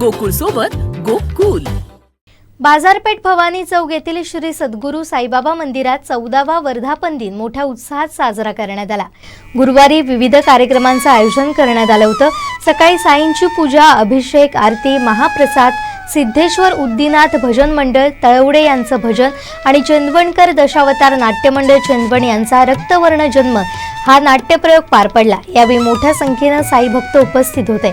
गोकुळ सोबत गोकुल. बाजारपेठ भवानी चौक येथील श्री सद्गुरू साईबाबा मंदिरात चौदावा वर्धापन दिन मोठ्या उत्साहात साजरा करण्यात आला. गुरुवारी विविध कार्यक्रमांचं आयोजन करण्यात आलं होतं. सकाळी साईंची पूजा अभिषेक आरती महाप्रसाद सिद्धेश्वर उद्दीनाथ भजन मंडळ तळवडे यांचं भजन आणि चंदवणकर दशावतार नाट्यमंडळ चंदवण यांचा रक्तवर्ण जन्म हा नाट्यप्रयोग पार पडला. यावेळी मोठ्या संख्येनं साई भक्त उपस्थित होते.